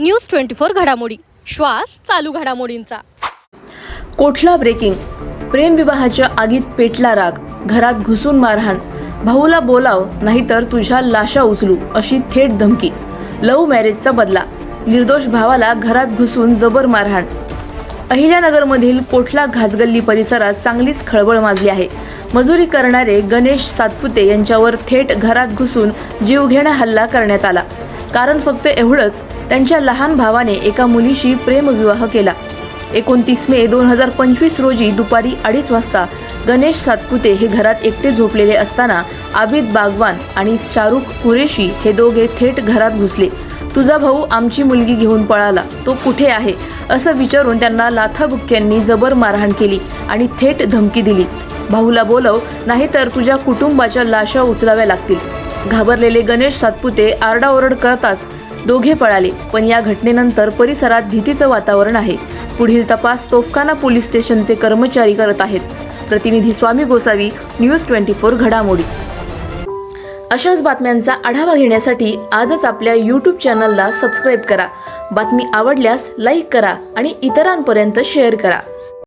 News twenty four घडामोडी. श्वास चालू घडामोडींचा. कोठला ब्रेकिंग प्रेमविवाहाच्या आगीत पेटला राग घरात घुसून मारहाण. भाऊला बोलाव नाहीतर तुझ्या लाशा उचलू अशी थेट धमकी. लव्ह मॅरेजचा बदला. निर्दोष भावाला घरात घुसून जबर मारहाण. अहिल्यानगरमधील कोठला घासगल्ली परिसरात चांगलीच खळबळ माजली आहे. मजुरी करणारे गणेश सातपुते यांच्यावर थेट घरात घुसून जीवघेणा हल्ला करण्यात आला. कारण फक्त एवढंच त्यांच्या लहान भावाने एका मुलीशी प्रेमविवाह केला. एकोणतीस मे दोन हजार पंचवीस रोजी दुपारी अडीच वाजता गणेश सातपुते हे घरात एकटे झोपलेले असताना आबिद बागवान आणि शाहरुख कुरेशी हे दोघे थेट घरात घुसले. तुझा भाऊ आमची मुलगी घेऊन पळाला. तो कुठे आहे? असं विचारून त्यांना लाथाबुक्क्यांनी जबर मारहाण केली आणि थेट धमकी दिली. भाऊला बोलव नाहीतर तुझ्या कुटुंबाच्या लाशा उचलाव्या लागतील. घाबरलेले गणेश सातपुते आरडाओरड करताच दोघे पळाले. पण या घटनेनंतर परिसरात भीतीचं वातावरण आहे. पुढील तपास तोफखाना पोलीस स्टेशनचे कर्मचारी करत आहेत. प्रतिनिधी Swami Gosavi news twenty four घडामोडी. अशाच बातम्यांचा आढावा घेण्यासाठी आजच आपल्या यूट्यूब चॅनलला सबस्क्राईब करा. बातमी आवडल्यास लाईक करा आणि इतरांपर्यंत शेअर करा.